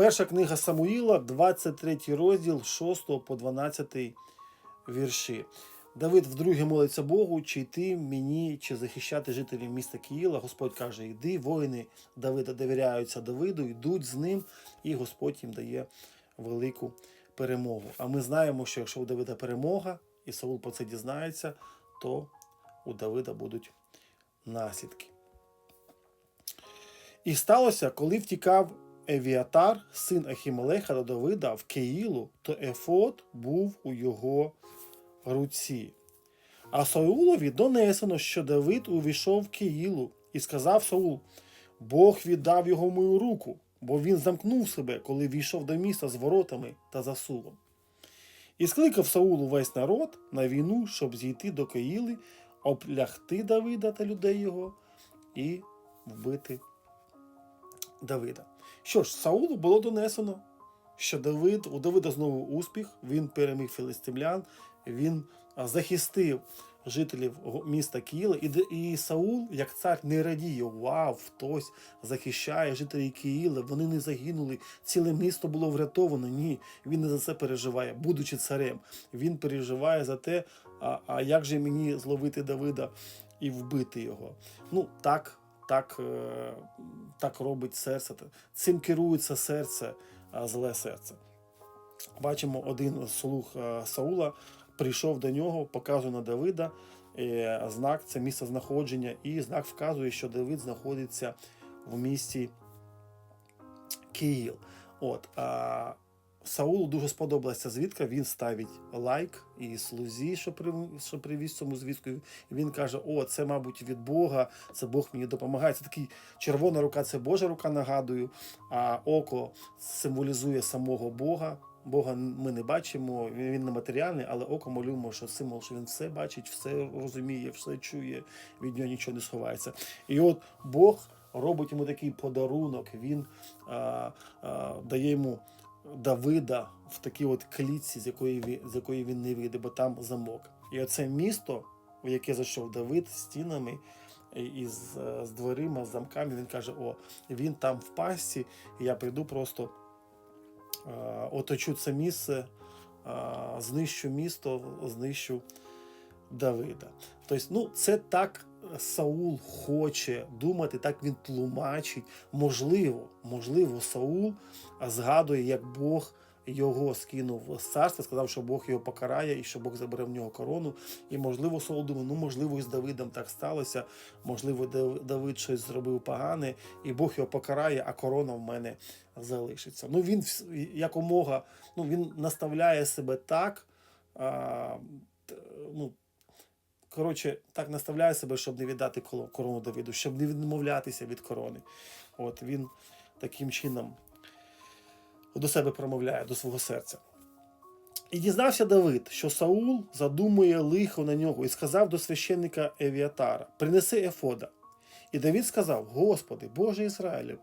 Перша книга Самуїла, 23 розділ, 6 по 12 вірші. Давид вдруге молиться Богу, чи йти мені, чи захищати жителів міста Киїла. Господь каже: Йди, воїни Давида довіряються Давиду, йдуть з ним, і Господь їм дає велику перемогу. А ми знаємо, що якщо у Давида перемога, і Саул про це дізнається, то у Давида будуть наслідки. І сталося, коли втікав Евіатар, син Ахімелеха до Давида в Киїлу, то Ефод був у його руці. А Саулові донесено, що Давид увійшов в Киїлу і сказав Саул: Бог віддав його в мою руку, бо він замкнув себе, коли війшов до міста з воротами та засулом. І скликав Саул увесь народ на війну, щоб зійти до Киїли, облягти Давида та людей його і вбити Давида. Що ж, Саулу було донесено, що Давид, у Давида знову успіх, він переміг філистимлян, він захистив жителів міста Киїла, і, і Саул, як цар, не радіє, вау, хтось захищає жителів Киїла, вони не загинули, ціле місто було врятовано. Ні, він не за це переживає, будучи царем. Він переживає за те, а, а як же мені зловити Давида і вбити його. Ну, так, так, е, так робить серце. Цим керується серце, зле серце. Бачимо, один слух е, Саула прийшов до нього, показує на Давида. е, Знак це місце знаходження, і знак вказує, що Давид знаходиться в місті Київ. От, а Саулу дуже сподобалася звідка. Він ставить лайк і слузі, що, при, що привіз цьому звідку. Він каже: О, це, мабуть, від Бога, це Бог мені допомагає. Це такий червона рука, це Божа рука, нагадую, а око символізує самого Бога. Бога ми не бачимо, він він нематеріальний, але око малюємо, що символ, що він все бачить, все розуміє, все чує, від нього нічого не сховається. І от Бог робить йому такий подарунок, він а, а, дає йому Давида в такій от клітці, з якої з якої він не вийде, бо там замок. І оце місто, в яке зайшов Давид з стінами. І з, е, з дверима, з замками, він каже: О, він там в пасті, і я прийду просто е, оточу це місце, е, знищу місто, знищу Давида. Тобто, ну, це так Саул хоче думати, так він тлумачить. Можливо, можливо, Саул згадує, як Бог його скинув з царства, сказав, що Бог його покарає і що Бог забере в нього корону. І можливо, Саул думав, ну можливо, і з Давидом так сталося. Можливо, Давид щось зробив погане, і Бог його покарає, а корона в мене залишиться. Ну він якомога, ну він наставляє себе так. А, ну, коротше, так наставляє себе, щоб не віддати корону Давиду, щоб не відмовлятися від корони. От він таким чином до себе промовляє, до свого серця. І дізнався Давид, що Саул задумує лихо на нього, і сказав до священника Евіатара: Принеси Ефода. І Давид сказав: Господи, Боже Ізраїлів,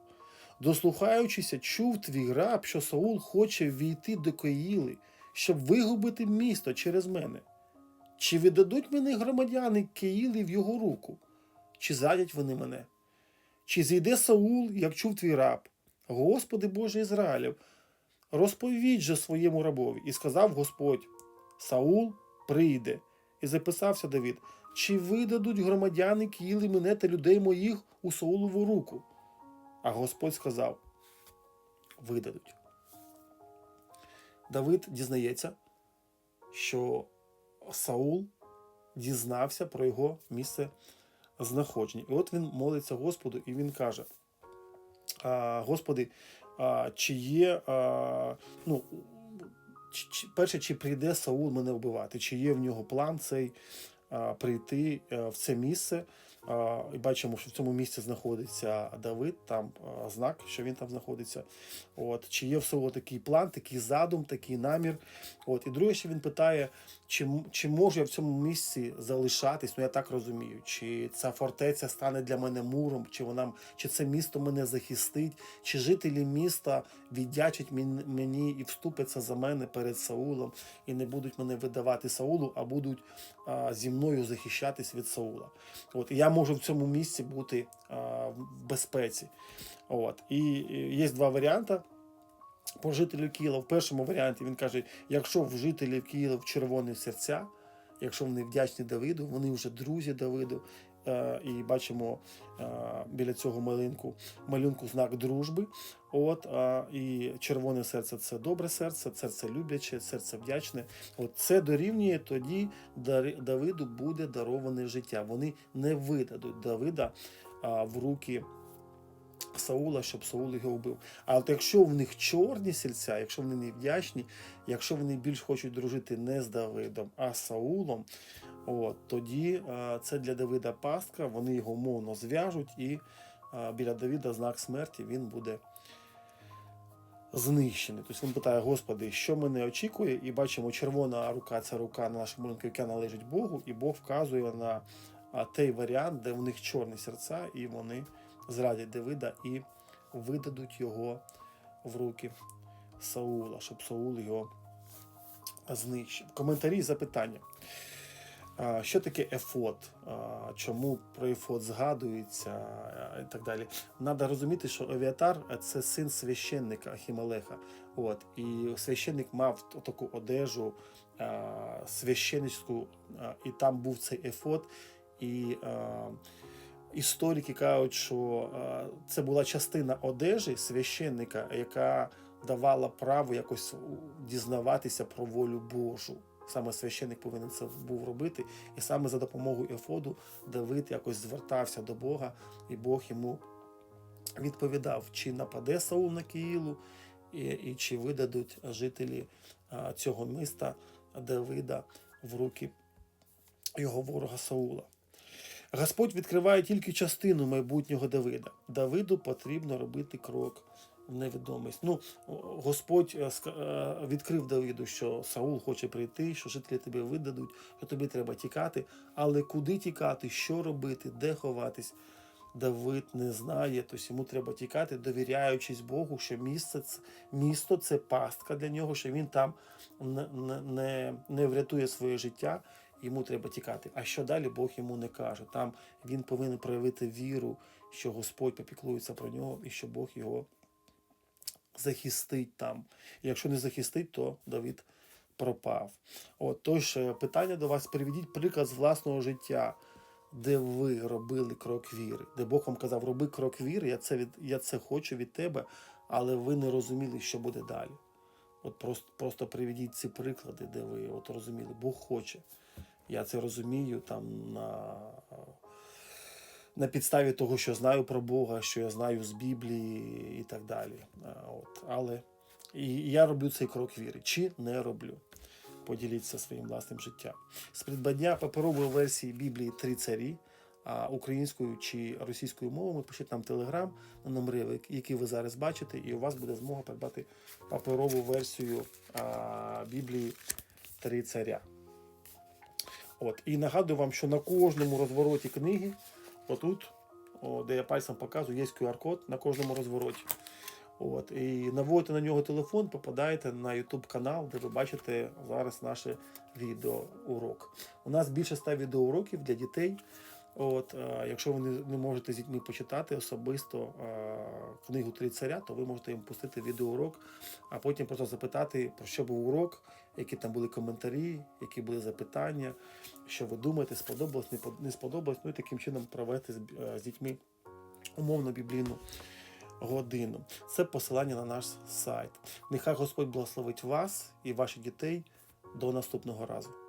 дослухаючися, чув твій раб, що Саул хоче війти до Коїли, щоб вигубити місто через мене. Чи віддадуть мене громадяни Киїли в його руку? Чи зрадять вони мене? Чи зійде Саул, як чув твій раб? Господи Боже Ізраїлів, розповідь же своєму рабові, і сказав Господь: Саул прийде. І записався Давид, чи видадуть громадяни Киїли мене та людей моїх у Саулову руку? А Господь сказав: видадуть. Давид дізнається, що Саул дізнався про його місце знаходження. І от він молиться Господу, і він каже: Господи, чи є, ну, перше, чи прийде Саул мене вбивати, чи є в нього план цей прийти а, в це місце. І бачимо, що в цьому місці знаходиться Давид, там знак, що він там знаходиться. От, чи є в Саулу такий план, такий задум, такий намір. От, і друге, що він питає, чи, чи можу я в цьому місці залишатись, ну я так розумію, чи ця фортеця стане для мене муром, чи вона чи це місто мене захистить, чи жителі міста віддячать мені і вступяться за мене перед Саулом, і не будуть мене видавати Саулу, а будуть а, зі мною захищатись від Саула. От, і я можу в цьому місці бути а, в безпеці. От, і, і є два варіанти. про жителів Києва в першому варіанті він каже: якщо в жителів Києва червоні серця, якщо вони вдячні Давиду, вони вже друзі Давиду. Е, І бачимо е, біля цього малинку малюнку знак дружби. От е, і червоне серце це добре серце, серце любляче, серце вдячне. От це дорівнює тоді Давиду буде дароване життя. Вони не видадуть Давида в руки Саула, щоб Саул його вбив. А от якщо в них чорні серця, якщо вони не вдячні, якщо вони більш хочуть дружити не з Давидом, а з Саулом, от, тоді це для Давида пастка, вони його мовно зв'яжуть, і біля Давида знак смерті він буде знищений. Тобто він питає, Господи, що мене очікує? І бачимо, червона рука це рука нашого маленького, яка належить Богу, і Бог вказує на той варіант, де в них чорні серця, і вони зрадять Давида і видадуть його в руки Саула, щоб Саул його знищив. Коментарі і запитання. Що таке ефот? Чому про ефот згадується і так далі? Надо розуміти, що Авіатар це син священника Ахімелеха. От, і священник мав таку одежу священницьку, і там був цей ефот. І а, історики кажуть, що це була частина одежі священника, яка давала право якось дізнаватися про волю Божу. Саме священник повинен це був робити, і саме за допомогою Ефоду Давид якось звертався до Бога, і Бог йому відповідав, чи нападе Саул на Киїлу, і, і чи видадуть жителі а, цього міста Давида в руки його ворога Саула. Господь відкриває тільки частину майбутнього Давида. Давиду потрібно робити крок в невідомість. Ну, Господь е, е, відкрив Давиду, що Саул хоче прийти, що жителі тебе видадуть, що тобі треба тікати. Але куди тікати, що робити, де ховатись? Давид не знає, тобто йому треба тікати, довіряючись Богу, що місце, місто це пастка для нього, що він там не, не, не врятує своє життя, йому треба тікати. А що далі Бог йому не каже. Там він повинен проявити віру, що Господь попіклується про нього і що Бог його захистить там. І якщо не захистить, то Давид пропав. От тож е, питання до вас: приведіть приклад з власного життя, де ви робили крок віри, де Бог вам казав, роби крок віри, я це від я це хочу від тебе, але ви не розуміли, що буде далі. От просто, просто приведіть ці приклади, де ви от розуміли, Бог хоче. Я це розумію там на, на підставі того, що знаю про Бога, що я знаю з Біблії і так далі. От, але і я роблю цей крок віри, чи не роблю. Поділіться своїм власним життям. З придбання паперової версії Біблії Три царі, а українською чи російською мовами пишіть нам телеграм на номери, які ви зараз бачите, і у вас буде змога придбати паперову версію а, Біблії Три царя. От. І нагадую вам, що на кожному розвороті книги, отут, о, де я пальцем показую, є QR-код на кожному розвороті. От. І наводите на нього телефон, попадаєте на YouTube канал, де ви бачите зараз наше відеоурок. У нас більше 100 відеоуроків для дітей. От, е, якщо ви не, можете з дітьми почитати особисто е, книгу Три царя, то ви можете їм пустити відеоурок, а потім просто запитати, про що був урок, які там були коментарі, які були запитання, що ви думаєте, сподобалось, не сподобалось, ну і таким чином провести з, е, дітьми умовно біблійну годину. Це посилання на наш сайт. Нехай Господь благословить вас і ваших дітей. До наступного разу.